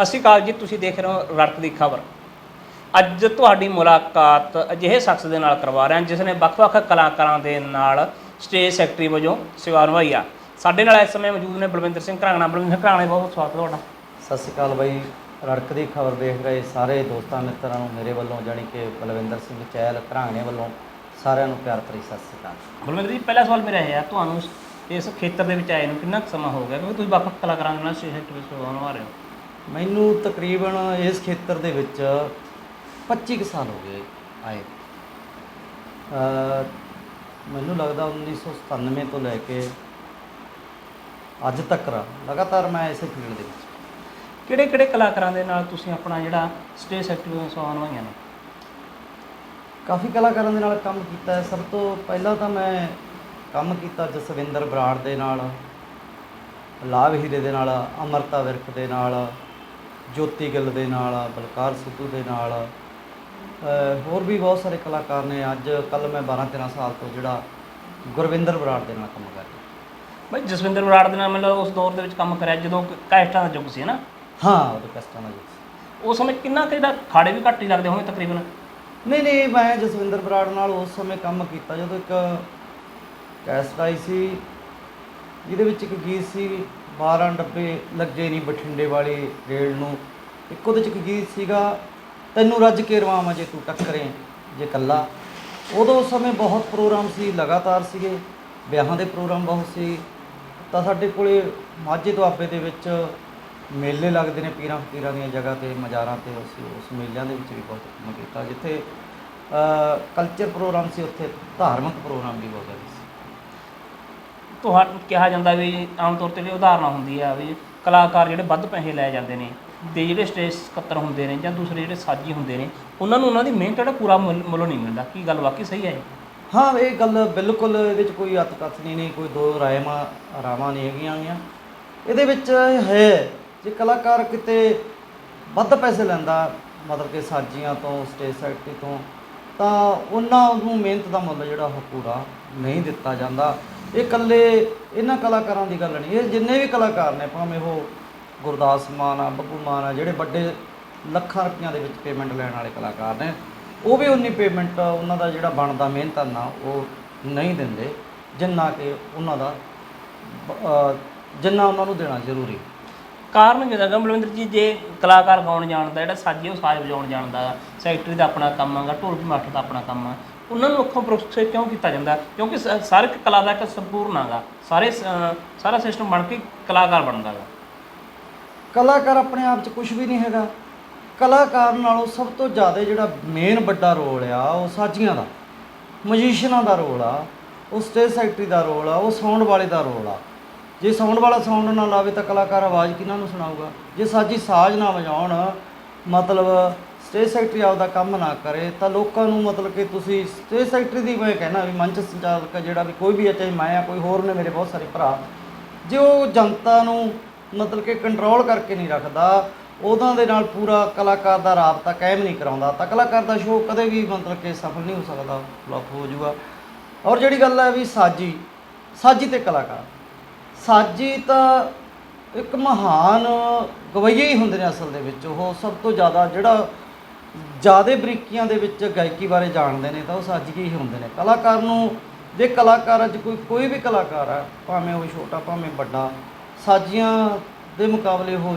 ਸਤਿ ਸ਼੍ਰੀ ਅਕਾਲ ਜੀ ਤੁਸੀਂ ਦੇਖ ਰਹੇ ਹੋ ਰੜਕ ਦੀ ਖਬਰ। ਅੱਜ ਤੁਹਾਡੀ ਮੁਲਾਕਾਤ ਅਜਿਹੇ ਸ਼ਖਸ ਦੇ ਨਾਲ ਕਰਵਾ ਰਹੇ ਹਾਂ ਜਿਸ ਨੇ ਵੱਖ-ਵੱਖ ਕਲਾਕਾਰਾਂ ਦੇ ਨਾਲ ਸਟੇਜ ਸੈਕਟਰੀ ਵਜੋਂ ਸੇਵਾ ਨਿਭਾਈ ਆ। ਸਾਡੇ ਨਾਲ ਇਸ ਸਮੇਂ ਮੌਜੂਦ ਨੇ ਬਲਵਿੰਦਰ ਸਿੰਘ ਘਰਾਣਾ। ਬਲਵਿੰਦਰ ਘਰਾਣਾ ਬਹੁਤ ਸਵਾਗਤ ਤੁਹਾਡਾ। ਸਤਿ ਸ਼੍ਰੀ ਅਕਾਲ ਬਾਈ। ਰੜਕ ਦੀ ਖਬਰ ਦੇਖ ਰਹੇ ਸਾਰੇ ਦੋਸਤਾਂ ਮਿੱਤਰਾਂ ਨੂੰ ਮੇਰੇ ਵੱਲੋਂ ਜਾਣੀ ਕਿ ਬਲਵਿੰਦਰ ਸਿੰਘ ਚਹਿਲ ਘਰਾਣੇ ਵੱਲੋਂ ਸਾਰਿਆਂ ਨੂੰ ਪਿਆਰ ਭਰੀ ਸਤਿ ਸ਼੍ਰੀ ਅਕਾਲ। ਬਲਵਿੰਦਰ ਜੀ ਪਹਿਲਾ ਸਵਾਲ ਮੇਰਾ ਇਹ ਹੈ ਤੁਹਾਨੂੰ ਇਸ ਖੇਤਰ ਦੇ ਵਿੱਚ ਆਏ ਨੂੰ ਕਿੰਨਾ ਸਮਾਂ ਹੋ ਗਿਆ? ਕਿਉਂਕਿ ਤੁਸੀਂ ਵੱਖ-ਵੱਖ ਕਲਾਕਾਰਾਂ ਦੇ ਨਾਲ ਸਟੇਜ ਸੈਕਟਰੀ ਵਜੋਂ ਸੇਵਾ ਨਿਭਾ ਰਹੇ ਹੋ। ਮੈਨੂੰ ਤਕਰੀਬਨ ਇਸ ਖੇਤਰ ਦੇ ਵਿੱਚ 25 ਕੁ ਸਾਲ ਹੋ ਗਏ ਆਏ। ਅ ਮੈਨੂੰ ਲੱਗਦਾ 1997 ਤੋਂ ਲੈ ਕੇ ਅੱਜ ਤੱਕ ਲਗਾਤਾਰ ਮੈਂ ਇਸੇ ਫੀਲਡ ਦੇ ਵਿੱਚ। ਕਿਹੜੇ-ਕਿਹੜੇ ਕਲਾਕਾਰਾਂ ਦੇ ਨਾਲ ਤੁਸੀਂ ਆਪਣਾ ਜਿਹੜਾ ਸਟੇਜ ਸੈਕਟਰੀ ਵਜੋਂ ਸੇਵਾ ਨਿਭਾਈਆਂ ਨੇ? ਕਾਫੀ ਕਲਾਕਾਰਾਂ ਦੇ ਨਾਲ ਕੰਮ ਕੀਤਾ ਹੈ। ਸਭ ਤੋਂ ਪਹਿਲਾਂ ਤਾਂ ਮੈਂ ਕੰਮ ਕੀਤਾ ਜਸਵਿੰਦਰ ਬਰਾੜ ਦੇ ਨਾਲ ਲਾਭ ਹੀਰੇ ਦੇ ਨਾਲ ਅਮਰਤਾ ਵਿਰਕ ਦੇ ਨਾਲ ਜੋਤੀ ਗਿੱਲ ਦੇ ਨਾਲ ਬਲਕਾਰ ਸਿੱਧੂ ਦੇ ਨਾਲ ਹੋਰ ਵੀ ਬਹੁਤ ਸਾਰੇ ਕਲਾਕਾਰ ਨੇ ਅੱਜ ਕੱਲ ਮੈਂ 12 13 ਸਾਲ ਤੋਂ ਜਿਹੜਾ ਗੁਰਵਿੰਦਰ ਬਰਾੜ ਦੇ ਨਾਲ ਕੰਮ ਕਰ ਰਿਹਾ। ਬਈ ਜਸਵਿੰਦਰ ਬਰਾੜ ਦੇ ਨਾਲ ਮੈਨੂੰ ਉਸ ਦੌਰ ਦੇ ਵਿੱਚ ਕੰਮ ਕਰਿਆ ਜਦੋਂ ਕੈਸਟਾਂ ਦਾ ਯੁੱਗ ਸੀ ਨਾ ਹਾਂ ਉਹ ਕਸਟਾਂ ਦਾ ਜੀ ਉਸ ਸਮੇਂ ਕਿੰਨਾ ਕੁ ਜਿਹੜਾ ਖਾੜੇ ਵੀ ਘੱਟ ਹੀ ਲੱਗਦੇ ਹੋਣੇ ਤਕਰੀਬਨ? ਨਹੀਂ ਨਹੀਂ ਮੈਂ ਜਸਵਿੰਦਰ ਬਰਾੜ ਨਾਲ ਉਸ ਸਮੇਂ ਕੰਮ ਕੀਤਾ ਜਦੋਂ ਇੱਕ ਕੈਸਟ ਆਈ ਸੀ ਜਿਹਦੇ ਵਿੱਚ ਇੱਕ ਗੀਤ ਸੀ 12 ਡੱਬੇ ਲੱਗੇ ਨਹੀਂ ਬਠਿੰਡੇ ਵਾਲੀ ਰੇਲ ਨੂੰ। ਇੱਕ ਉਹਦੇ ਚ ਇੱਕ ਗੀਤ ਸੀਗਾ, ਤੈਨੂੰ ਰੱਜ ਕੇ ਰਵਾਵਾਂ ਜੇ ਤੂੰ ਟੱਕਰੇ ਜੇ ਕੱਲਾ। ਉਦੋਂ ਉਸ ਸਮੇਂ ਬਹੁਤ ਪ੍ਰੋਗਰਾਮ ਸੀ, ਲਗਾਤਾਰ ਸੀਗੇ, ਵਿਆਹਾਂ ਦੇ ਪ੍ਰੋਗਰਾਮ ਬਹੁਤ ਸੀ। ਤਾਂ ਸਾਡੇ ਕੋਲੇ ਮਾਝੇ ਦੁਆਬੇ ਦੇ ਵਿੱਚ ਮੇਲੇ ਲੱਗਦੇ ਨੇ ਪੀਰਾਂ ਫਕੀਰਾਂ ਦੀਆਂ ਜਗ੍ਹਾ ਤੇ, ਮਜ਼ਾਰਾਂ ਤੇ, ਅਸੀਂ ਉਸ ਮੇਲਿਆਂ ਦੇ ਵਿੱਚ ਵੀ ਬਹੁਤ ਕੰਮ ਕੀਤਾ ਜਿੱਥੇ ਕਲਚਰ ਪ੍ਰੋਗਰਾਮ ਸੀ, ਉੱਥੇ ਧਾਰਮਿਕ ਪ੍ਰੋਗਰਾਮ ਵੀ ਬਹੁਤ ਜ਼ਿਆਦਾ ਸੀ ਤੁਹਾਨੂੰ ਕਿਹਾ ਜਾਂਦਾ ਵੀ ਆਮ ਤੌਰ ਤੇ ਜਿਹੜੀ ਉਦਾਹਰਨਾਂ ਹੁੰਦੀ ਆ ਵੀ ਕਲਾਕਾਰ ਜਿਹੜੇ ਵੱਧ ਪੈਸੇ ਲੈ ਜਾਂਦੇ ਨੇ ਤੇ ਜਿਹੜੇ ਸਟੇਜ ਸਕੱਤਰ ਹੁੰਦੇ ਨੇ ਜਾਂ ਦੂਸਰੇ ਜਿਹੜੇ ਸਾਜੀ ਹੁੰਦੇ ਨੇ, ਉਹਨਾਂ ਨੂੰ ਉਹਨਾਂ ਦੀ ਮਿਹਨਤ ਜਿਹੜਾ ਪੂਰਾ ਮੁੱਲ ਮੁੱਲ ਨਹੀਂ ਮਿਲਦਾ। ਕੀ ਗੱਲ ਵਾਕਈ ਸਹੀ ਹੈ ਹਾਂ, ਇਹ ਗੱਲ ਬਿਲਕੁਲ ਇਹਦੇ ਵਿੱਚ ਕੋਈ ਅਤ ਨਹੀਂ ਨਹੀਂ, ਕੋਈ ਦੋ ਰਾਇਮਾ, ਰਾਵਾਂ ਨਹੀਂ ਹੈਗੀਆਂ ਗੀਆਂ ਇਹਦੇ ਵਿੱਚ ਹੈ, ਜੇ ਕਲਾਕਾਰ ਕਿਤੇ ਵੱਧ ਪੈਸੇ ਲੈਂਦਾ, ਮਤਲਬ ਕਿ ਸਾਜੀਆਂ ਤੋਂ, ਸਟੇਜ ਸੈਕਟਰੀ ਤੋਂ, ਤਾਂ ਉਹਨਾਂ ਨੂੰ ਮਿਹਨਤ ਦਾ ਮੁੱਲ ਜਿਹੜਾ ਉਹ ਪੂਰਾ ਨਹੀਂ ਦਿੱਤਾ ਜਾਂਦਾ। ਇਹ ਇਕੱਲੇ ਇਹਨਾਂ ਕਲਾਕਾਰਾਂ ਦੀ ਗੱਲ ਨਹੀਂ, ਇਹ ਜਿੰਨੇ ਵੀ ਕਲਾਕਾਰ ਨੇ, ਭਾਵੇਂ ਉਹ ਗੁਰਦਾਸ ਮਾਨ ਆ, ਬੱਬੂ ਮਾਨ ਆ, ਜਿਹੜੇ ਵੱਡੇ ਲੱਖਾਂ ਰੁਪਈਆਂ ਦੇ ਵਿੱਚ ਪੇਮੈਂਟ ਲੈਣ ਵਾਲੇ ਕਲਾਕਾਰ ਨੇ, ਉਹ ਵੀ ਉਨੀ ਪੇਮੈਂਟ ਉਹਨਾਂ ਦਾ ਜਿਹੜਾ ਬਣਦਾ ਮਿਹਨਤਾਨਾ ਉਹ ਨਹੀਂ ਦਿੰਦੇ, ਜਿੰਨਾ ਕਿ ਉਹਨਾਂ ਦਾ, ਅਹ, ਜਿੰਨਾ ਉਹਨਾਂ ਨੂੰ ਦੇਣਾ ਜ਼ਰੂਰੀ। ਕਾਰਨ ਕੀ ਹੈਗਾ ਬਲਵਿੰਦਰ ਜੀ, ਜੇ ਕਲਾਕਾਰ ਗਾਉਣ ਜਾਣਦਾ ਜਿਹੜਾ ਸਾਜੀ ਉਹ ਸਾਜ਼ ਵਜਾਉਣ ਜਾਣਦਾ ਸੈਕਟਰੀ ਦਾ ਆਪਣਾ ਕੰਮ ਹੈਗਾ, ਢੋਲਕੀ ਮਾਸਟਰ ਦਾ ਆਪਣਾ ਕੰਮ ਆ ਉਹਨਾਂ ਨੂੰ ਅੱਖੋਂ ਪ੍ਰੋਸੈਸ ਕਿਉਂ ਕੀਤਾ ਜਾਂਦਾ? ਕਿਉਂਕਿ ਸ- ਕਲਾ ਦਾ ਇੱਕ ਸੰਪੂਰਨ ਹੈਗਾ ਸਾਰੇ ਸਾਰਾ ਸਿਸਟਮ ਬਣ ਕੇ ਕਲਾਕਾਰ ਬਣਦਾ ਗਾ। ਕਲਾਕਾਰ ਆਪਣੇ ਆਪ 'ਚ ਕੁਝ ਵੀ ਨਹੀਂ ਹੈਗਾ। ਕਲਾਕਾਰ ਨਾਲੋਂ ਸਭ ਤੋਂ ਜ਼ਿਆਦਾ ਜਿਹੜਾ ਮੇਨ ਵੱਡਾ ਰੋਲ ਆ, ਉਹ ਸਾਜੀਆਂ ਦਾ ਮਜੀਸ਼ੀਅਨਾਂ ਦਾ ਰੋਲ ਆ, ਉਹ ਸਟੇਜ ਸੈਕਟਰੀ ਦਾ ਰੋਲ ਆ, ਉਹ ਸਾਊਂਡ ਵਾਲੇ ਦਾ ਰੋਲ ਆ। ਜੇ ਸਾਊਂਡ ਵਾਲਾ ਸਾਊਂਡ ਨਾ ਲਾਵੇ ਤਾਂ ਕਲਾਕਾਰ ਆਵਾਜ਼ ਕਿਹਨਾਂ ਨੂੰ ਸੁਣਾਊਗਾ? ਜੇ ਸਾਜੀ ਸਾਜ਼ ਨਾ ਵਜਾਉਣ, ਮਤਲਬ ਸਟੇਜ ਸੈਕਟਰੀ ਆਪਦਾ ਕੰਮ ਨਾ ਕਰੇ, ਤਾਂ ਲੋਕਾਂ ਨੂੰ ਮਤਲਬ ਕਿ ਤੁਸੀਂ ਸਟੇਜ ਸੈਕਟਰੀ ਦੀ ਮੈਂ ਕਹਿਣਾ ਵੀ ਮੰਚ ਸੰਚਾਲਕ ਆ ਜਿਹੜਾ ਵੀ ਕੋਈ ਵੀ ਹੈ ਚਾਹੇ ਮੈਂ ਆ, ਕੋਈ ਹੋਰ ਨੇ ਮੇਰੇ ਬਹੁਤ ਸਾਰੇ ਭਰਾ, ਜੇ ਉਹ ਜਨਤਾ ਨੂੰ ਮਤਲਬ ਕਿ ਕੰਟਰੋਲ ਕਰਕੇ ਨਹੀਂ ਰੱਖਦਾ ਉਹਨਾਂ ਦੇ ਨਾਲ ਪੂਰਾ ਕਲਾਕਾਰ ਦਾ ਰਾਬਤਾ ਕਾਇਮ ਨਹੀਂ ਕਰਾਉਂਦਾ, ਤਾਂ ਕਲਾਕਾਰ ਦਾ ਸ਼ੋਅ ਕਦੇ ਵੀ ਮਤਲਬ ਕਿ ਸਫਲ ਨਹੀਂ ਹੋ ਸਕਦਾ ਫਲॉप ਹੋ ਜਾਊਗਾ। ਔਰ ਜਿਹੜੀ ਗੱਲ ਹੈ ਵੀ ਸਾਜੀ ਸਾਜੀ ਤੇ ਕਲਾਕਾਰ, ਸਾਜੀ ਤਾਂ ਇੱਕ ਮਹਾਨ ਗਵਈਏ ਹੀ ਹੁੰਦੇ ਨੇ ਅਸਲ ਦੇ ਵਿੱਚ, ਉਹ ਸਭ ਤੋਂ ਜ਼ਿਆਦਾ ਜਿਹੜਾ ਜ਼ਿਆਦੇ ਬਰੀਕੀਆਂ ਦੇ ਵਿੱਚ ਗਾਇਕੀ ਬਾਰੇ ਜਾਣਦੇ ਨੇ ਤਾਂ ਉਹ ਸਾਜੀ ਹੀ ਹੁੰਦੇ ਨੇ। ਕਲਾਕਾਰ ਨੂੰ ਜੇ ਕਲਾਕਾਰ ਅੱਜ ਕੋਈ ਕੋਈ ਵੀ ਕਲਾਕਾਰ ਆ ਭਾਵੇਂ ਉਹ ਛੋਟਾ ਭਾਵੇਂ ਵੱਡਾ ਸਾਜੀਆਂ ਦੇ ਮੁਕਾਬਲੇ ਉਹ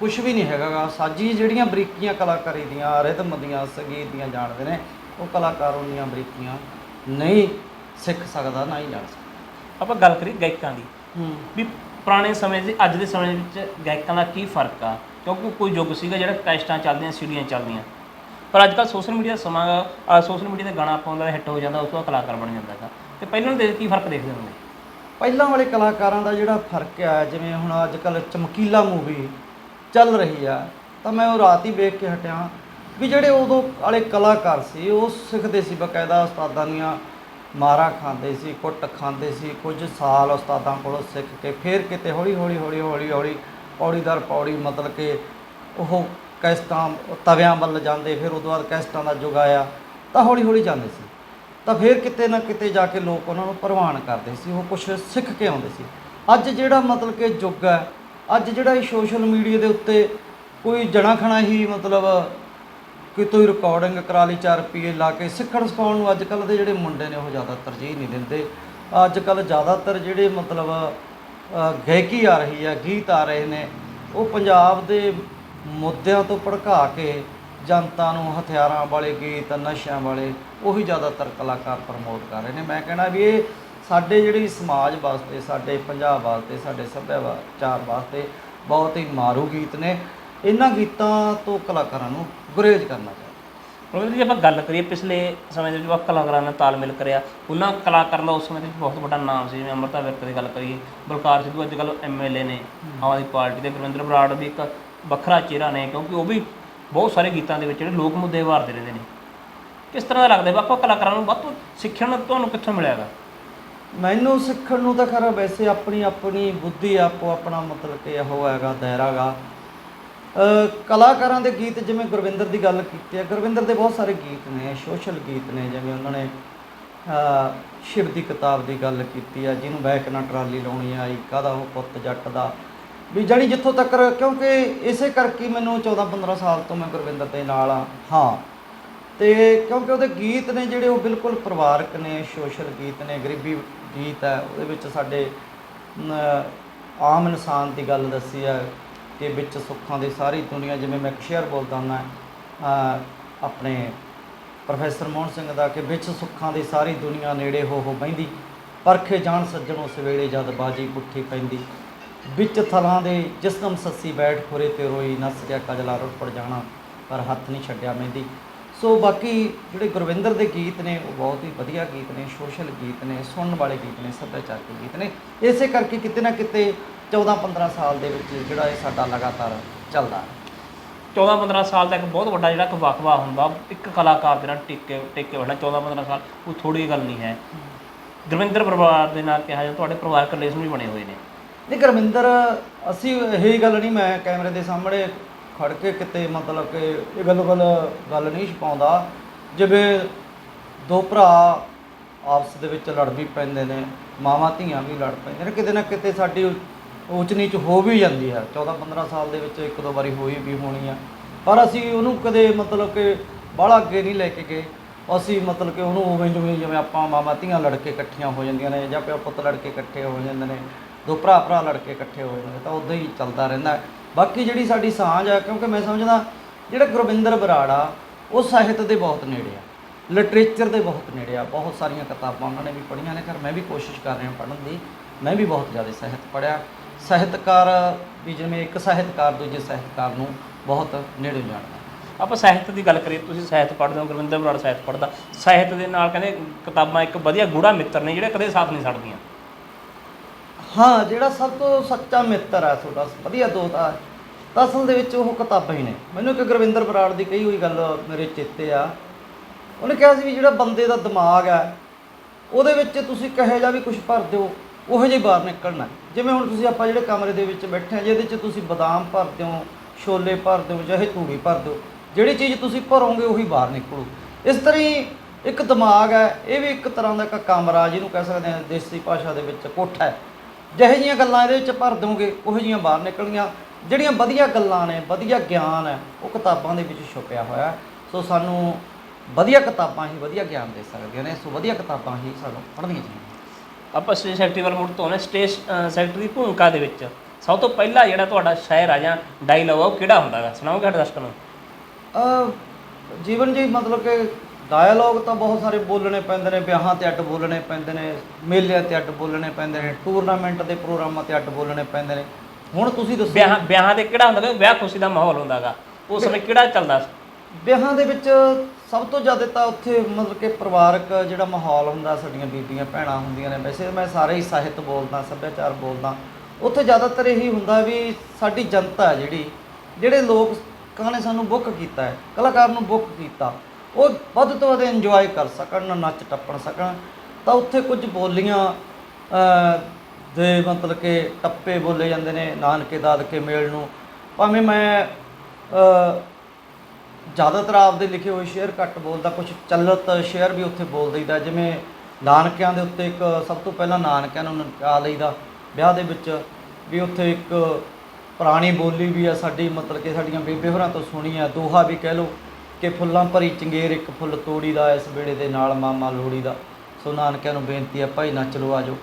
ਕੁਝ ਵੀ ਨਹੀਂ ਹੈਗਾ ਗਾ। ਸਾਜੀ ਜਿਹੜੀਆਂ ਬਰੀਕੀਆਂ ਕਲਾਕਾਰੀ ਦੀਆਂ ਰਿਦਮ ਦੀਆਂ ਸੰਗੀਤ ਦੀਆਂ ਜਾਣਦੇ ਨੇ ਉਹ ਕਲਾਕਾਰ ਉਹਨੀਆਂ ਬਰੀਕੀਆਂ ਨਹੀਂ ਸਿੱਖ ਸਕਦਾ ਨਾ ਹੀ ਜਾਣ ਸਕਦਾ। ਆਪਾਂ ਗੱਲ ਕਰੀ ਗਾਇਕਾਂ ਦੀ। ਹੂੰ। ਵੀ ਪੁਰਾਣੇ ਸਮੇਂ ਦੇ ਅੱਜ ਦੇ ਸਮੇਂ ਵਿੱਚ ਗਾਇਕਾਂ ਦਾ ਕੀ ਫ਼ਰਕ ਆ? ਕਿਉਂਕਿ ਕੋਈ ਯੁੱਗ ਸੀਗਾ ਜਿਹੜਾ ਕੈਸਟਾਂ ਚੱਲਦੀਆਂ ਸੀਡੀਆਂ ਚੱਲਦੀਆਂ। ਪਰ ਅੱਜ ਕੱਲ੍ਹ ਸੋਸ਼ਲ ਮੀਡੀਆ ਸਮਾਂ ਗਾ ਸੋਸ਼ਲ ਮੀਡੀਆ ਤੇ ਗਾਣਾ ਪਾਉਂਦਾ ਹਿੱਟ ਹੋ ਜਾਂਦਾ, ਉਸ ਤੋਂ ਬਾਅਦ ਕਲਾਕਾਰ ਬਣ ਜਾਂਦਾ ਹੈਗਾ। ਤੇ ਪਹਿਲਾਂ ਦੇ ਕੀ ਫ਼ਰਕ ਦੇਖਦੇ ਹੁੰਦੇ ਪਹਿਲਾਂ ਵਾਲੇ ਕਲਾਕਾਰਾਂ ਦਾ ਜਿਹੜਾ ਫ਼ਰਕ ਆ, ਜਿਵੇਂ ਹੁਣ ਅੱਜ ਕੱਲ ਚਮਕੀਲਾ ਮੂਵੀ ਚੱਲ ਰਹੀ ਆ, ਤਾਂ ਮੈਂ ਉਹ ਰਾਤ ਹੀ ਵੇਖ ਕੇ ਹਟਿਆ ਵੀ ਜਿਹੜੇ ਉਦੋਂ ਵਾਲੇ ਕਲਾਕਾਰ ਸੀ, ਉਹ ਸਿੱਖਦੇ ਸੀ ਬਕਾਇਦਾ ਉਸਤਾਦਾਂ ਦੀਆਂ ਮਾਰਾਂ ਖਾਂਦੇ ਸੀ, ਕੁੱਟ ਖਾਂਦੇ ਸੀ, ਕੁਝ ਸਾਲ ਉਸਤਾਦਾਂ ਕੋਲੋਂ ਸਿੱਖ ਕੇ ਫਿਰ ਕਿਤੇ ਹੌਲੀ ਹੌਲੀ ਹੌਲੀ ਹੌਲੀ ਹੌਲੀ ਪੌੜੀ ਦਰ ਪੌੜੀ ਮਤਲਬ ਕਿ ਉਹ ਕੈਸਟਾਂ ਤਵਿਆਂ ਵੱਲ ਜਾਂਦੇ, ਫਿਰ ਉਦੋਂ ਬਾਅਦ ਕੈਸਟਾਂ ਦਾ ਯੁੱਗ ਆਇਆ, ਤਾਂ ਹੌਲੀ ਹੌਲੀ ਜਾਂਦੇ ਸੀ। ਤਾਂ ਫਿਰ ਕਿਤੇ ਨਾ ਕਿਤੇ ਜਾ ਕੇ ਲੋਕ ਉਹਨਾਂ ਨੂੰ ਪ੍ਰਵਾਨ ਕਰਦੇ ਸੀ, ਉਹ ਕੁਝ ਸਿੱਖ ਕੇ ਆਉਂਦੇ ਸੀ। ਅੱਜ ਜਿਹੜਾ ਮਤਲਬ ਕਿ ਯੁੱਗ ਹੈ, ਅੱਜ ਜਿਹੜਾ ਇਹ ਸੋਸ਼ਲ ਮੀਡੀਆ ਦੇ ਉੱਤੇ ਕੋਈ ਜਣਾ ਖਣਾ ਹੀ ਮਤਲਬ ਕਿਤੋਂ ਹੀ ਰਿਕਾਰਡਿੰਗ ਕਰਾ ਲਈ 4 ਰੁਪਏ ਲਾ ਕੇ ਸਿੱਖਣ ਸਿਖਾਉਣ ਨੂੰ ਅੱਜ ਕੱਲ ਦੇ ਜਿਹੜੇ ਮੁੰਡੇ ਨੇ, ਉਹ ਜ਼ਿਆਦਾ ਤਰਜੀਹ ਨਹੀਂ ਦਿੰਦੇ। ਅੱਜ ਕੱਲ ਜ਼ਿਆਦਾਤਰ ਜਿਹੜੇ ਮਤਲਬ ਗਾਇਕੀ ਆ ਰਹੀ ਹੈ, ਗੀਤ ਆ ਰਹੇ ਨੇ, ਉਹ ਪੰਜਾਬ ਦੇ ਮੁੱਦਿਆਂ ਤੋਂ ਭੜਕਾ ਕੇ ਜਨਤਾ ਨੂੰ ਹਥਿਆਰਾਂ ਵਾਲੇ ਗੀਤ ਨਸ਼ਿਆਂ ਵਾਲੇ ਉਹੀ ਜ਼ਿਆਦਾਤਰ ਕਲਾਕਾਰ ਪ੍ਰਮੋਟ ਕਰ ਰਹੇ ਨੇ। ਮੈਂ ਕਹਿਣਾ ਵੀ ਇਹ ਸਾਡੇ ਜਿਹੜੀ ਸਮਾਜ ਵਾਸਤੇ ਸਾਡੇ ਪੰਜਾਬ ਵਾਸਤੇ ਸਾਡੇ ਸੱਭਿਆਚਾਰ ਵਾਸਤੇ ਬਹੁਤ ਹੀ ਮਾਰੂ ਗੀਤ ਨੇ। ਇਹਨਾਂ ਗੀਤਾਂ ਤੋਂ ਕਲਾਕਾਰਾਂ ਨੂੰ ਗੁਰੇਜ਼ ਕਰਨਾ ਚਾਹੀਦਾ। ਪ੍ਰਵੀਨ ਜੀ ਆਪਾਂ ਗੱਲ ਕਰੀਏ ਪਿਛਲੇ ਸਮੇਂ ਦੇ ਵਿੱਚ ਆਪਾਂ ਕਲਾਕਾਰਾਂ ਨਾਲ ਤਾਲਮੇਲ ਕਰਿਆ। ਉਹਨਾਂ ਕਲਾਕਾਰਾਂ ਦਾ ਉਸ ਸਮੇਂ ਦੇ ਵਿੱਚ ਬਹੁਤ ਵੱਡਾ ਨਾਮ ਸੀ। ਜਿਵੇਂ ਅਮਰਤਾ ਵਿਰਕ ਦੀ ਗੱਲ ਕਰੀਏ ਬਲਕਾਰ ਸਿੱਧੂ ਅੱਜ ਕੱਲ੍ਹ ਐਮਐਲਏ ਨੇ ਆਮ ਆਦਮੀ ਪਾਰਟੀ ਦੇ ਗੁਰਵਿੰਦਰ ਬਰਾੜ ਵੀ ਇੱਕ ਵੱਖਰਾ ਚਿਹਰਾ ਨੇ, ਕਿਉਂਕਿ ਉਹ ਵੀ ਬਹੁਤ ਸਾਰੇ ਗੀਤਾਂ ਦੇ ਵਿੱਚ ਜਿਹੜੇ ਲੋਕ ਮੁੱਦੇ ਵਾਰਦੇ ਰਹਿੰਦੇ ਨੇ। ਕਿਸ ਤਰ੍ਹਾਂ ਦਾ ਲੱਗਦਾ ਵੀ ਕਲਾਕਾਰਾਂ ਨੂੰ ਵੱਧ ਤੋਂ ਸਿੱਖਣ ਤੁਹਾਨੂੰ ਕਿੱਥੋਂ ਮਿਲਿਆਗਾ? ਮੈਨੂੰ ਸਿੱਖਣ ਨੂੰ ਤਾਂ ਖਰਾ ਵੈਸੇ ਆਪਣੀ ਆਪਣੀ ਬੁੱਧੀ ਆਪੋ ਆਪਣਾ ਮਤਲਬ ਕਿ ਉਹ ਹੈਗਾ, ਦਾਇਰਾ ਗਾ। ਕਲਾਕਾਰਾਂ ਦੇ ਗੀਤ ਜਿਵੇਂ ਗੁਰਵਿੰਦਰ ਦੀ ਗੱਲ ਕੀਤੀ ਹੈ, ਗੁਰਵਿੰਦਰ ਦੇ ਬਹੁਤ ਸਾਰੇ ਗੀਤ ਨੇ, ਸੋਸ਼ਲ ਗੀਤ ਨੇ, ਜਿਵੇਂ ਉਹਨਾਂ ਨੇ ਸ਼ਿਵ ਦੀ ਕਿਤਾਬ ਦੀ ਗੱਲ ਕੀਤੀ ਆ ਜਿਹਨੂੰ ਬੈਕ ਨਾ ਟਰਾਲੀ ਲਾਉਣੀ ਆਈ, ਕਾਹਦਾ ਉਹ ਪੁੱਤ ਜੱਟ ਦਾ ਵੀ ਜਾਣੀ ਜਿੱਥੋਂ ਤੱਕ ਕਿਉਂਕਿ ਇਸੇ ਕਰਕੇ ਹੀ ਮੈਨੂੰ 14 15 ਸਾਲ ਤੋਂ ਮੈਂ ਗੁਰਵਿੰਦਰ ਦੇ ਨਾਲ ਆ ਹਾਂ। ਤੇ ਕਿਉਂਕਿ ਉਹਦੇ ਗੀਤ ਨੇ ਜਿਹੜੇ ਉਹ ਬਿਲਕੁਲ ਪਰਿਵਾਰਕ ਨੇ ਸੋਸ਼ਲ ਗੀਤ ਨੇ ਗਰੀਬੀ ਗੀਤ ਹੈ ਉਹਦੇ ਵਿੱਚ ਸਾਡੇ ਆਮ ਇਨਸਾਨ ਦੀ ਗੱਲ ਦੱਸੀ ਹੈ ਕਿ ਵਿੱਚ ਸੁੱਖਾਂ ਦੀ ਸਾਰੀ ਦੁਨੀਆ ਜਿਵੇਂ ਮੈਂ ਸ਼ੇਅਰ ਬੋਲਦਾ ਅ, ਆਪਣੇ ਪ੍ਰੋਫੈਸਰ ਮੋਹਨ ਸਿੰਘ ਦਾ ਕਿ ਵਿੱਚ ਸੁੱਖਾਂ ਦੀ ਸਾਰੀ ਦੁਨੀਆ ਨੇੜੇ ਹੋ ਹੋ ਬਹਿੰਦੀ ਪਰਖੇ ਜਾਣ ਸੱਜਣੋਂ ਸਵੇਲੇ ਜਦ ਬਾਜੀ ਪੁੱਠੀ ਪੈਂਦੀ। ਵਿੱਚ ਥਲਾਂ ਦੇ ਜਿਸਮ ਸੱਸੀ ਬੈਠ ਖੁਰੇ ਤੇ ਰੋਈ ਨੱਸ ਗਿਆ ਕਜਲਾ ਰੁੱਪੜ ਜਾਣਾ ਪਰ ਹੱਥ ਨਹੀਂ ਛੱਡਿਆ ਮਹਿੰਦੀ। ਸੋ ਬਾਕੀ ਜਿਹੜੇ ਗੁਰਵਿੰਦਰ ਦੇ ਗੀਤ ਨੇ ਉਹ ਬਹੁਤ ਹੀ ਵਧੀਆ ਗੀਤ ਨੇ ਸੋਸ਼ਲ ਗੀਤ ਨੇ ਸੁਣਨ ਵਾਲੇ ਗੀਤ ਨੇ ਸੱਭਿਆਚਾਰਕ ਗੀਤ ਨੇ। ਇਸੇ ਕਰਕੇ ਕਿਤੇ ਨਾ ਕਿਤੇ 14 15 ਸਾਲ ਦੇ ਵਿੱਚ ਜਿਹੜਾ ਇਹ ਸਾਡਾ ਲਗਾਤਾਰ ਚੱਲਦਾ ਹੈ। 14 15 ਸਾਲ ਤੱਕ ਬਹੁਤ ਵੱਡਾ ਜਿਹੜਾ ਇੱਕ ਵਕਵਾ ਹੁੰਦਾ ਇੱਕ ਕਲਾਕਾਰ ਦੇ ਨਾਲ ਟਿੱਕੇ ਟਿੱਕੇ ਬੈਠਣਾ 14 15 ਸਾਲ ਉਹ ਥੋੜੀ ਗੱਲ ਨਹੀਂ ਹੈ। ਗੁਰਵਿੰਦਰ ਪਰਿਵਾਰ ਦੇ ਨਾਲ ਕਿਹਾ ਜਾਂਦਾ ਤੁਹਾਡੇ ਪਰਿਵਾਰਕ ਰਿਲੇਸ਼ਨ ਵੀ ਬਣੇ ਹੋਏ ਨੇ। ਨਹੀਂ ਗੁਰਵਿੰਦਰ ਅਸੀਂ ਇਹੀ ਗੱਲ ਨਹੀਂ, ਮੈਂ ਕੈਮਰੇ ਦੇ ਸਾਹਮਣੇ ਖੜ ਕੇ ਕਿਤੇ ਮਤਲਬ ਕਿ ਇਹ ਗੱਲ ਗੱਲ ਗੱਲ ਨਹੀਂ ਛਪਾਉਂਦਾ। ਜਿਵੇਂ ਦੋ ਭਰਾ ਆਪਸ ਦੇ ਵਿੱਚ ਲੜ ਵੀ ਪੈਂਦੇ ਨੇ, ਮਾਵਾਂ ਧੀਆਂ ਵੀ ਲੜ ਪੈਂਦੇ ਨੇ, ਕਿਤੇ ਨਾ ਕਿਤੇ ਸਾਡੀ ਉੱਚ ਨੀਚ ਹੋ ਵੀ ਜਾਂਦੀ ਹੈ। 14 15 ਸਾਲ ਦੇ ਵਿੱਚ ਇੱਕ ਦੋ ਵਾਰੀ ਹੋਈ ਵੀ ਹੋਣੀ ਆ। ਪਰ ਅਸੀਂ ਉਹਨੂੰ ਕਦੇ ਮਤਲਬ ਕਿ ਬਾਹਲਾ ਅੱਗੇ ਨਹੀਂ ਲੈ ਕੇ ਗਏ। ਅਸੀਂ ਮਤਲਬ ਕਿ ਉਹਨੂੰ ਉਵੇਂ ਜਿਵੇਂ ਜਿਵੇਂ ਆਪਾਂ ਮਾਵਾਂ ਧੀਆਂ ਲੜ ਕੇ ਇਕੱਠੀਆਂ ਹੋ ਜਾਂਦੀਆਂ ਨੇ ਜਾਂ ਪਿਓ ਪੁੱਤ ਲੜ ਕੇ ਇਕੱਠੇ ਹੋ ਜਾਂਦੇ ਨੇ। ਦੋ ਭਰਾ ਭਰਾ ਲੜ ਕੇ ਇਕੱਠੇ ਹੋ ਜਾਂਦੇ ਤਾਂ ਉਦਾਂ ਹੀ ਚੱਲਦਾ ਰਹਿੰਦਾ ਬਾਕੀ ਜਿਹੜੀ ਸਾਡੀ ਸਾਂਝ ਆ, ਕਿਉਂਕਿ ਮੈਂ ਸਮਝਦਾ, ਜਿਹੜਾ ਗੁਰਵਿੰਦਰ ਬਰਾੜਾ, ਉਹ ਸਾਹਿਤ ਦੇ ਬਹੁਤ ਨੇੜੇ ਆ, ਲਿਟਰੇਚਰ ਦੇ ਬਹੁਤ ਨੇੜੇ ਆ, ਬਹੁਤ ਸਾਰੀਆਂ ਕਿਤਾਬਾਂ ਉਹਨਾਂ ਨੇ ਵੀ ਪੜ੍ਹੀਆਂ ਨੇ ਕਰ ਮੈਂ ਵੀ ਕੋਸ਼ਿਸ਼ ਕਰ ਰਿਹਾ ਪੜ੍ਹਨ ਦੀ, ਮੈਂ ਵੀ ਬਹੁਤ ਜ਼ਿਆਦਾ ਸਾਹਿਤ ਪੜ੍ਹਿਆ। ਸਾਹਿਤਕਾਰ ਵੀ ਜਿਵੇਂ ਇੱਕ ਸਾਹਿਤਕਾਰ ਦੂਜੇ ਸਾਹਿਤਕਾਰ ਨੂੰ ਬਹੁਤ ਨੇੜੇ ਜਾਣਦਾ। ਆਪਾਂ ਸਾਹਿਤ ਦੀ ਗੱਲ ਕਰੀਏ, ਤੁਸੀਂ ਸਾਹਿਤ ਪੜ੍ਹਦੇ ਹੋ, ਗੁਰਵਿੰਦਰ ਬਰਾੜ ਸਾਹਿਤ ਪੜ੍ਹਦਾ। ਸਾਹਿਤ ਦੇ ਨਾਲ ਕਹਿੰਦੇ ਕਿਤਾਬਾਂ ਇੱਕ ਵਧੀਆ ਗੂੜਾ ਮਿੱਤਰ ਨੇ, ਜਿਹੜੇ ਕਦੇ ਸਾਥ ਨਹੀਂ ਛੱਡਦੀਆਂ। ਹਾਂ, ਜਿਹੜਾ ਸਭ ਤੋਂ ਸੱਚਾ ਮਿੱਤਰ ਹੈ ਤੁਹਾਡਾ, ਵਧੀਆ ਦੋਸਤ ਆ। ਤਾਂ ਅਸਲ ਦੇ ਵਿੱਚ ਉਹ ਕਿਤਾਬਾਂ ਹੀ ਨੇ। ਮੈਨੂੰ ਇੱਕ ਗੁਰਵਿੰਦਰ ਬਰਾੜ ਦੀ ਕਹੀ ਹੋਈ ਗੱਲ ਮੇਰੇ ਚੇਤੇ ਆ। ਉਹਨੇ ਕਿਹਾ ਸੀ ਵੀ ਜਿਹੜਾ ਬੰਦੇ ਦਾ ਦਿਮਾਗ ਹੈ ਉਹਦੇ ਵਿੱਚ ਤੁਸੀਂ ਕਹੇ ਜਾ ਵੀ ਕੁਝ ਭਰ ਦਿਓ, ਉਹੋ ਜਿਹੀ ਬਾਹਰ ਨਿਕਲਣਾ। ਜਿਵੇਂ ਹੁਣ ਤੁਸੀਂ ਆਪਾਂ ਜਿਹੜੇ ਕਮਰੇ ਦੇ ਵਿੱਚ ਬੈਠੇ ਆ, ਜਿਹਦੇ 'ਚ ਤੁਸੀਂ ਬਦਾਮ ਭਰ ਦਿਓ, ਛੋਲੇ ਭਰ ਦਿਓ ਚਾਹੇ ਤੂੜੀ ਭਰ ਦਿਓ, ਜਿਹੜੀ ਚੀਜ਼ ਤੁਸੀਂ ਭਰੋਗੇ ਉਹੀ ਬਾਹਰ ਨਿਕਲੂ। ਇਸ ਤਰ੍ਹਾਂ ਹੀ ਇੱਕ ਦਿਮਾਗ ਹੈ ਇਹ ਵੀ ਇੱਕ ਤਰ੍ਹਾਂ ਦਾ ਇੱਕ ਕਮਰਾ ਜਿਹਨੂੰ ਕਹਿ ਸਕਦੇ ਆ ਦੇਸੀ ਭਾਸ਼ਾ ਦੇ ਵਿੱਚ ਕੋਠਾ ਹੈ। ਜਿਹੇ ਜੀਆਂ ਗੱਲਾਂ ਇਹਦੇ ਵਿੱਚ ਭਰ ਦੋਗੇ ਉਹੋ ਜੀਆਂ ਬਾਹਰ ਨਿਕਲਣਗੀਆਂ ਜਿਹੜੀਆਂ ਵਧੀਆ ਗੱਲਾਂ ਨੇ ਵਧੀਆ ਗਿਆਨ ਹੈ ਉਹ ਕਿਤਾਬਾਂ ਦੇ ਵਿੱਚ ਛੁਪਿਆ ਹੋਇਆ ਹੈ। ਸੋ ਸਾਨੂੰ ਵਧੀਆ ਕਿਤਾਬਾਂ ਹੀ ਵਧੀਆ ਗਿਆਨ ਦੇ ਸਕਦੀਆਂ ਨੇ ਸੋ ਵਧੀਆ ਕਿਤਾਬਾਂ ਹੀ ਸਾਨੂੰ ਪੜ੍ਹਨੀਆਂ ਚਾਹੀਦੀਆਂ। ਆਪਾਂ ਸਟੇਜ ਸੈਕਟਰੀ ਵੱਲ ਮੁੜ ਤੋਂ ਆਉਂਦੇ ਸਟੇਜ ਸੈਕਟਰੀ ਦੀ ਭੂਮਿਕਾ ਦੇ ਵਿੱਚ ਸਭ ਤੋਂ ਪਹਿਲਾ ਜਿਹੜਾ ਤੁਹਾਡਾ ਸ਼ਾਇਰ ਆ ਜਾਂ ਡਾਇਲੌਗ ਆ ਉਹ ਕਿਹੜਾ ਹੁੰਦਾ ਹੈ ਸੁਣਾਓਗੇ ਸਾਡੇ ਦਰਸ਼ਕਾਂ ਨੂੰ? ਅ, ਜੀਵਨ ਜੀ ਮਤਲਬ ਕਿ ਡਾਇਲੌਗ ਤਾਂ ਬਹੁਤ ਸਾਰੇ ਬੋਲਣੇ ਪੈਂਦੇ ਨੇ ਵਿਆਹਾਂ ਤੇ ਅੱਡ ਬੋਲਣੇ ਪੈਂਦੇ ਨੇ ਮੇਲਿਆਂ ਤੇ ਅੱਡ ਬੋਲਣੇ ਪੈਂਦੇ ਨੇ ਟੂਰਨਾਮੈਂਟ ਦੇ ਪ੍ਰੋਗਰਾਮਾਂ ਤੇ ਅੱਡ ਬੋਲਣੇ ਪੈਂਦੇ ਨੇ। ਹੁਣ ਤੁਸੀਂ ਦੱਸੋ। ਵਿਆਹ ਵਿਆਹਾਂ ਤੇ ਕਿਹੜਾ ਹੁੰਦਾ ਕਿ ਵਿਆਹ ਖੁਸ਼ੀ ਦਾ ਮਾਹੌਲ ਹੁੰਦਾਗਾ ਉਸ ਸਮੇਂ ਕਿਹੜਾ ਚੱਲਦਾ ਸੀ? ਵਿਆਹਾਂ ਦੇ ਵਿੱਚ ਸਭ ਤੋਂ ਜ਼ਿਆਦਾ ਤਾਂ ਉੱਥੇ ਮਤਲਬ ਕਿ ਪਰਿਵਾਰਕ ਜਿਹੜਾ ਮਾਹੌਲ ਹੁੰਦਾ ਸਾਡੀਆਂ ਬੀਬੀਆਂ ਭੈਣਾਂ ਹੁੰਦੀਆਂ ਨੇ। ਵੈਸੇ ਮੈਂ ਸਾਰੇ ਹੀ ਸਾਹਿਤ ਬੋਲਦਾ ਸੱਭਿਆਚਾਰ ਬੋਲਦਾ। ਉੱਥੇ ਜ਼ਿਆਦਾਤਰ ਇਹੀ ਹੁੰਦਾ ਵੀ ਸਾਡੀ ਜਨਤਾ ਹੈ ਜਿਹੜੀ ਜਿਹੜੇ ਲੋਕਾਂ ਨੇ ਸਾਨੂੰ ਬੁੱਕ ਕੀਤਾ ਹੈ ਕਲਾਕਾਰ ਨੂੰ ਬੁੱਕ ਕੀਤਾ। ਉਹ ਵੱਧ ਤੋਂ ਵੱਧ ਇੰਜੋਏ ਕਰ ਸਕਣ, ਨੱਚ ਟੱਪਣ ਸਕਣ। ਤਾਂ ਉੱਥੇ ਕੁਝ ਬੋਲੀਆਂ ਦੇ ਮਤਲਬ ਕਿ ਟੱਪੇ ਬੋਲੇ ਜਾਂਦੇ ਨੇ, ਨਾਨਕੇ ਦਾਦਕੇ ਮੇਲ ਨੂੰ। ਭਾਵੇਂ ਮੈਂ ਜ਼ਿਆਦਾਤਰ ਆਪਦੇ ਲਿਖੇ ਹੋਏ ਸ਼ੇਅਰ ਘੱਟ ਬੋਲਦਾ, ਕੁਝ ਚੱਲਤ ਸ਼ੇਅਰ ਵੀ ਉੱਥੇ ਬੋਲ ਦਈਦਾ, ਜਿਵੇਂ ਨਾਨਕਿਆਂ ਦੇ ਉੱਤੇ ਇੱਕ ਸਭ ਤੋਂ ਪਹਿਲਾਂ ਨਾਨਕਿਆਂ ਨੂੰ ਨਚਾ ਲਈਦਾ, ਵਿਆਹ ਦੇ ਵਿੱਚ ਵੀ ਉੱਥੇ ਇੱਕ ਪੁਰਾਣੀ ਬੋਲੀ ਵੀ ਆ ਸਾਡੀ, ਮਤਲਬ ਕਿ ਸਾਡੀਆਂ ਬੇਬੇ ਹੋਰਾਂ ਤੋਂ ਸੁਣੀ ਆ, ਦੋਹਾ ਵੀ ਕਹਿ ਲਓ। ਕਿ ਫੁੱਲਾਂ ਭਰੀ ਚੰਗੇਰ ਇੱਕ ਫੁੱਲ ਤੋੜੀ ਦਾ, ਇਸ ਵੇੜੇ ਦੇ ਨਾਲ ਮਾਮਾ ਲੋੜੀ ਦਾ। ਸੋ ਨਾਨਕਿਆਂ ਨੂੰ ਬੇਨਤੀ ਹੈ, ਭਾਈ ਨੱਚ ਲੋ ਆਜੋ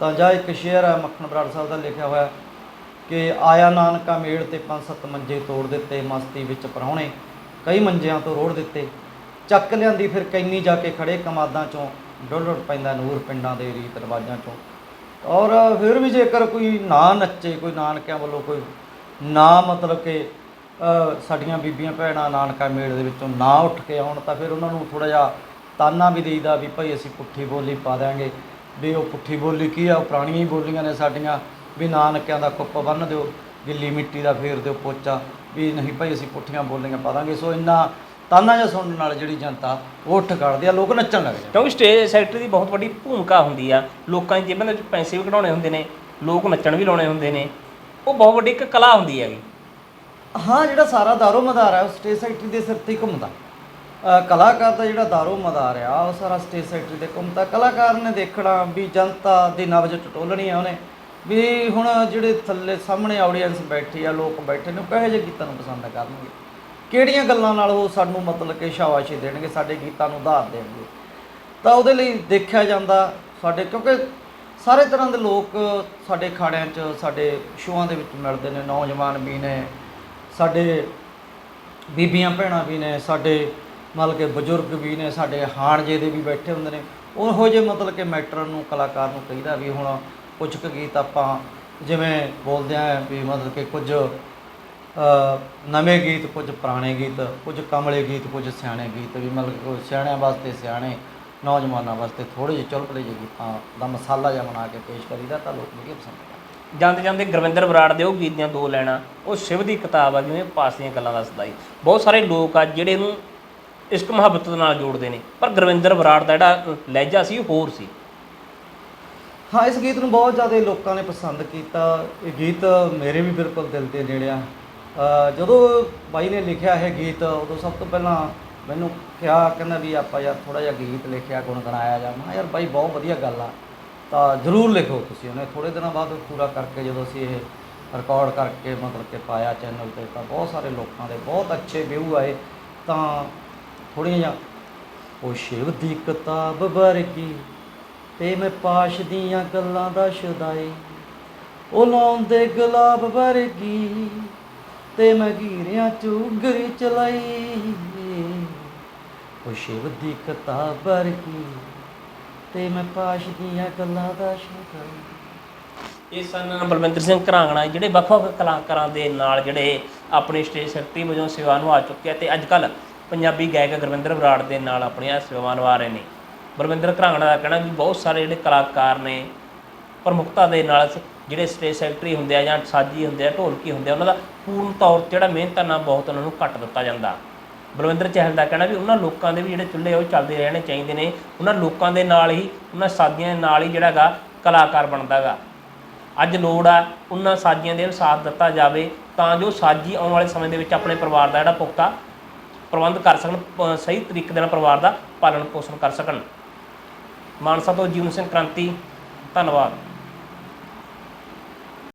ਤਾਂ ਜਾਂ ਇੱਕ ਸ਼ੇਅਰ ਹੈ, ਮੱਖਣ ਬਰਾੜ ਸਾਹਿਬ ਦਾ ਲਿਖਿਆ ਹੋਇਆ ਕਿ ਆਇਆ ਨਾਨਕਾ ਮੇੜ ਤੇ ਪੰਜ ਸੱਤ ਮੰਜੇ ਤੋੜ ਦਿੱਤੇ, ਮਸਤੀ ਵਿੱਚ ਪਰਾਹੁਣੇ ਕਈ ਮੰਜਿਆਂ ਤੋਂ ਰੋੜ ਦਿੱਤੇ। ਚੱਕ ਲਿਆਂਦੀ ਫਿਰ ਕੈਨੀ ਜਾ ਕੇ ਖੜੇ ਕਮਾਦਾਂ ਚੋਂ, ਡੁੱਲ ਡੁੱਲ ਪੈਂਦਾ ਨੂਰ ਪਿੰਡਾਂ ਦੇ ਰੀਤ ਰਿਵਾਜਾਂ ਚੋਂ। ਔਰ ਫਿਰ ਵੀ ਜੇਕਰ ਕੋਈ ਨਾ ਨੱਚੇ, ਕੋਈ ਨਾਨਕਿਆਂ ਵੱਲੋਂ ਕੋਈ ਨਾ ਮਤਲਬ ਕਿ ਸਾਡੀਆਂ ਬੀਬੀਆਂ ਭੈਣਾਂ ਨਾਨਕਾ ਮੇੜ ਦੇ ਵਿੱਚੋਂ ਨਾ ਉੱਠ ਕੇ ਆਉਣ ਤਾਂ ਫਿਰ ਉਹਨਾਂ ਨੂੰ ਥੋੜਾ ਜਿਹਾ ਤਾਨਾ ਵੀ ਦੇਈਦਾ ਵੀ ਭਾਈ ਅਸੀਂ ਪੁੱਠੀ ਬੋਲੀ ਪਾ ਦਿਆਂਗੇ। ਵੀ ਉਹ ਪੁੱਠੀ ਬੋਲੀ ਕੀ ਆ? ਉਹ ਪੁਰਾਣੀਆਂ ਹੀ ਬੋਲੀਆਂ ਨੇ ਸਾਡੀਆਂ। ਵੀ ਨਾਨਕਿਆਂ ਦਾ ਕੁੱਪ ਬੰਨ ਦਿਓ, ਗਿੱਲੀ ਮਿੱਟੀ ਦਾ ਫੇਰ ਦਿਓ ਪੋਚਾ। ਵੀ ਨਹੀਂ ਭਾਈ ਅਸੀਂ ਪੁੱਠੀਆਂ ਬੋਲੀਆਂ ਪਾ ਦਾਂਗੇ। ਸੋ ਇੰਨਾ ਤਾਨਾ ਜਿਹਾ ਸੁਣਨ ਨਾਲ ਜਿਹੜੀ ਜਨਤਾ ਉਹ ਉੱਠ ਕੱਢਦੀ ਆ, ਲੋਕ ਨੱਚਣ ਲੱਗ ਜਾਂਦੇ ਕਿਉਂਕਿ ਸਟੇਜ ਸੈਕਟਰੀ ਦੀ ਬਹੁਤ ਵੱਡੀ ਭੂਮਿਕਾ ਹੁੰਦੀ ਆ। ਲੋਕਾਂ ਦੀ ਜੇਬਾਂ ਦੇ ਵਿੱਚ ਪੈਸੇ ਵੀ ਕਢਾਉਣੇ ਹੁੰਦੇ ਨੇ, ਲੋਕ ਨੱਚਣ ਵੀ ਲਾਉਣੇ ਹੁੰਦੇ ਨੇ। ਉਹ ਬਹੁਤ ਵੱਡੀ ਇੱਕ ਕਲਾ ਹੁੰਦੀ ਹੈਗੀ। ਹਾਂ ਜਿਹੜਾ ਸਾਰਾ ਦਾਰੋ ਮਦਾਰ ਹੈ ਉਹ ਸਟੇਜ ਸੈਕਟਰੀ ਦੇ ਸਿਰ ਤੇ ਹੀ ਘੁੰਮਦਾ। ਅ, ਕਲਾਕਾਰ ਦਾ ਜਿਹੜਾ ਦਾਰੋ ਮਦਾਰ ਆ ਉਹ ਸਾਰਾ ਸਟੇਜ ਸੈਕਟਰੀ ਤੇ ਘੁੰਮਦਾ। ਕਲਾਕਾਰ ਨੇ ਦੇਖਣਾ ਵੀ ਜਨਤਾ ਦੀ ਨਬਜ ਟਟੋਲਣੀ ਆ ਉਹਨੇ ਵੀ ਹੁਣ ਜਿਹੜੇ ਥੱਲੇ ਸਾਹਮਣੇ ਆਡੀਅנס ਬੈਠੀ ਆ ਲੋਕ ਬੈਠੇ ਨੇ ਉਹ ਕਹੇ ਜਿਹੇ ਗੀਤਾਂ ਨੂੰ ਪਸੰਦ ਕਰਨਗੇ? ਕਿਹੜੀਆਂ ਗੱਲਾਂ ਨਾਲ ਉਹ ਸਾਨੂੰ ਮਤਲਬ ਕਿ ਸ਼ਾਬਾਸ਼ੀ ਦੇਣਗੇ ਸਾਡੇ ਗੀਤਾਂ ਨੂੰ ਉਧਾਰ ਦੇਣਗੇ? ਤਾਂ ਉਹਦੇ ਲਈ ਦੇਖਿਆ ਜਾਂਦਾ ਸਾਡੇ ਕਿਉਂਕਿ ਸਾਰੇ ਤਰ੍ਹਾਂ ਦੇ ਲੋਕ ਸਾਡੇ ਖਾੜਿਆਂ 'ਚ ਸਾਡੇ ਸ਼ੋਆਂ ਦੇ ਵਿੱਚ ਮਿਲਦੇ ਨੇ ਨੌਜਵਾਨ ਵੀ ਨੇ ਸਾਡੇ ਬੀਬੀਆਂ ਭੈਣਾਂ ਵੀ ਨੇ, ਸਾਡੇ ਮਤਲਬ ਕਿ ਬਜ਼ੁਰਗ ਵੀ ਨੇ, ਸਾਡੇ ਹਾਣ ਜੇ ਦੇ ਵੀ ਬੈਠੇ ਹੁੰਦੇ ਨੇ। ਉਹੋ ਜਿਹੇ ਮਤਲਬ ਕਿ ਮੈਟਰ ਨੂੰ, ਕਲਾਕਾਰ ਨੂੰ ਕਹੀਦਾ ਵੀ ਹੁਣ ਕੁਝ ਕੁ ਗੀਤ ਆਪਾਂ ਜਿਵੇਂ ਬੋਲਦੇ ਆ ਵੀ ਮਤਲਬ ਕਿ ਕੁਝ ਨਵੇਂ ਗੀਤ, ਕੁਝ ਪੁਰਾਣੇ ਗੀਤ, ਕੁਝ ਕਮਲੇ ਗੀਤ, ਕੁਝ ਸਿਆਣੇ ਗੀਤ ਵੀ ਮਤਲਬ ਕਿ ਕੋਈ ਸਿਆਣਿਆਂ ਵਾਸਤੇ ਸਿਆਣੇ, ਨੌਜਵਾਨਾਂ ਵਾਸਤੇ ਥੋੜੇ ਜਿਹੇ ਚੁਲਬਲੇ ਜਿਹੇ ਗੀਤਾਂ ਦਾ ਮਸਾਲਾ ਜਿਹਾ ਬਣਾ ਕੇ ਪੇਸ਼ ਕਰੀਦਾ ਤਾਂ ਲੋਕ ਵਧੀਆ ਪਸੰਦ ਜਾਂਦੇ ਜਾਂਦੇ ਗੁਰਵਿੰਦਰ ਬਰਾੜ ਦੇ ਉਹ ਗੀਤ ਦੀਆਂ ਦੋ ਲੈਣਾ ਉਹ ਸ਼ਿਵ ਦੀ ਕਿਤਾਬ ਆ ਜਿਵੇਂ ਪਾਸ ਦੀਆਂ ਗੱਲਾਂ ਦੱਸਦਾ ਈ ਬਹੁਤ ਸਾਰੇ ਲੋਕ ਆ ਜਿਹੜੇ ਇਹਨੂੰ ਇਸ਼ਕ ਮੁਹੱਬਤ ਦੇ ਨਾਲ ਜੋੜਦੇ ਨੇ ਪਰ ਗੁਰਵਿੰਦਰ ਬਰਾੜ ਦਾ ਜਿਹੜਾ ਲਹਿਜਾ ਸੀ ਉਹ ਹੋਰ ਸੀ। ਹਾਂ ਇਸ ਗੀਤ ਨੂੰ ਬਹੁਤ ਜ਼ਿਆਦਾ ਲੋਕਾਂ ਨੇ ਪਸੰਦ ਕੀਤਾ। ਇਹ ਗੀਤ ਮੇਰੇ ਵੀ ਬਿਲਕੁਲ ਦਿਲ ਤੇ ਨੇੜਿਆ ਅ, ਜਦੋਂ ਬਾਈ ਨੇ ਲਿਖਿਆ ਇਹ ਗੀਤ ਉਦੋਂ ਸਭ ਤੋਂ ਪਹਿਲਾਂ ਮੈਨੂੰ ਕਿਹਾ ਕਹਿੰਦਾ ਵੀ ਆਪਾਂ ਯਾਰ ਥੋੜਾ ਜਿਹਾ ਗੀਤ ਲਿਖਿਆ ਗੁਣਗੁਣਾਇਆ ਜਾ। ਮੈਂ ਕਿਹਾ ਯਾਰ ਬਾਈ ਬਹੁਤ ਵਧੀਆ ਗੱਲ ਆ। ਤਾਂ ਜ਼ਰੂਰ ਲਿਖੋ ਤੁਸੀਂ ਉਹਨੇ ਥੋੜੇ ਦਿਨਾਂ ਬਾਅਦ ਪੂਰਾ ਕਰਕੇ ਜਦੋਂ ਅਸੀਂ ਇਹ ਰਿਕਾਰਡ ਕਰਕੇ ਮਤਲਬ ਕਿ ਪਾਇਆ ਚੈਨਲ ਤੇ ਤਾਂ ਬਹੁਤ ਸਾਰੇ ਲੋਕਾਂ ਦੇ ਬਹੁਤ ਅੱਛੇ ਵਿਊ ਆਏ, ਤਾਂ ਥੋੜ੍ਹੀਆਂ ਜਿਹਾ ਉਹ ਸ਼ਿਵ ਦੀ ਕਿਤਾਬ ਵਰਗੀ ਤੇ ਮੈਂ ਪਾਸ਼ ਦੀਆਂ ਗੱਲਾਂ ਦਾ ਸ਼ੁਦਾਈ, ਉਹ ਲਾਉਂਦੇ ਗੁਲਾਬ ਵਰਗੀ ਤੇ ਮੈਂ ਗੀਰਿਆਂ ਚ ਉਗਰੀ ਚਲਾਈ, ਉਹ ਸ਼ਿਵ ਦੀ ਕਿਤਾਬ ਵਰਗੀ ਤੇ ਮੈਂ ਪਾਸ਼ ਦੀਆਂ ਗੱਲਾਂ ਦਾ ਸ਼ੁਦਾਈ ਇਹ ਸਨ ਬਲਵਿੰਦਰ ਸਿੰਘ ਘਰਾਂਗਣਾ ਜਿਹੜੇ ਵੱਖ-ਵੱਖ ਕਲਾਕਾਰਾਂ ਦੇ ਨਾਲ ਜਿਹੜੇ ਆਪਣੀ ਸਟੇਜ ਸ਼ਕਤੀ ਵਜੋਂ ਸੇਵਾ ਨਿਭਾ ਚੁੱਕੇ ਆ ਤੇ ਅੱਜ ਕੱਲ ਪੰਜਾਬੀ ਗਾਇਕ ਗੁਰਵਿੰਦਰ ਬਰਾੜ ਦੇ ਨਾਲ ਆਪਣੀਆਂ ਸੇਵਾਵਾਂ ਨਿਭਾ ਰਹੇ ਨੇ। ਬਲਵਿੰਦਰ ਘਰਾਂਗਣਾ ਦਾ ਕਹਿਣਾ ਵੀ ਬਹੁਤ ਸਾਰੇ ਜਿਹੜੇ ਕਲਾਕਾਰ ਨੇ, ਪ੍ਰਮੁੱਖਤਾ ਦੇ ਨਾਲ ਜਿਹੜੇ ਸਟੇਜ ਸੈਕਟਰੀ ਹੁੰਦੇ ਆ ਜਾਂ ਸਾਜੀ ਹੁੰਦੇ ਆ, ਢੋਲਕੀ ਹੁੰਦੇ ਆ, ਉਹਨਾਂ ਦਾ ਪੂਰਨ ਤੌਰ ਤੇ ਜਿਹੜਾ ਮਿਹਨਤਾਂ ਨਾਲ ਬਹੁਤ ਉਹਨਾਂ ਨੂੰ ਘੱਟ ਦਿੱਤਾ ਜਾਂਦਾ। ਬਲਵਿੰਦਰ ਚਹਿਲ ਦਾ ਕਹਿਣਾ ਵੀ ਉਹਨਾਂ ਲੋਕਾਂ ਦੇ ਵੀ ਜਿਹੜੇ ਚੁੱਲ੍ਹੇ ਆ ਉਹ ਚੱਲਦੇ ਰਹਿਣੇ ਚਾਹੀਦੇ ਨੇ। ਉਹਨਾਂ ਲੋਕਾਂ ਦੇ ਨਾਲ ਹੀ, ਉਹਨਾਂ ਸਾਦੀਆਂ ਦੇ ਨਾਲ ਹੀ ਜਿਹੜਾ ਗਾ ਕਲਾਕਾਰ ਬਣਦਾ ਗਾ ਅੱਜ ਲੋੜ ਆ ਉਹਨਾਂ ਸਾਜੀਆਂ ਦੇ ਸਾਥ ਦਿੱਤਾ ਜਾਵੇ ਤਾਂ ਜੋ ਸਾਜੀ ਆਉਣ ਵਾਲੇ ਸਮੇਂ ਦੇ ਵਿੱਚ ਆਪਣੇ ਪਰਿਵਾਰ ਦਾ ਜਿਹੜਾ ਪੁਖਤਾ ਪ੍ਰਬੰਧ ਕਰ ਸਕਣ, ਪ- ਸਹੀ ਤਰੀਕੇ ਦੇ ਨਾਲ ਪਰਿਵਾਰ ਦਾ ਪਾਲਣ ਪੋਸ਼ਣ ਕਰ ਸਕਣ। ਮਾਨਸਾ ਤੋਂ ਜੀਵਨ ਸਿੰਘ ਕ੍ਰਾਂਤੀ, ਧੰਨਵਾਦ।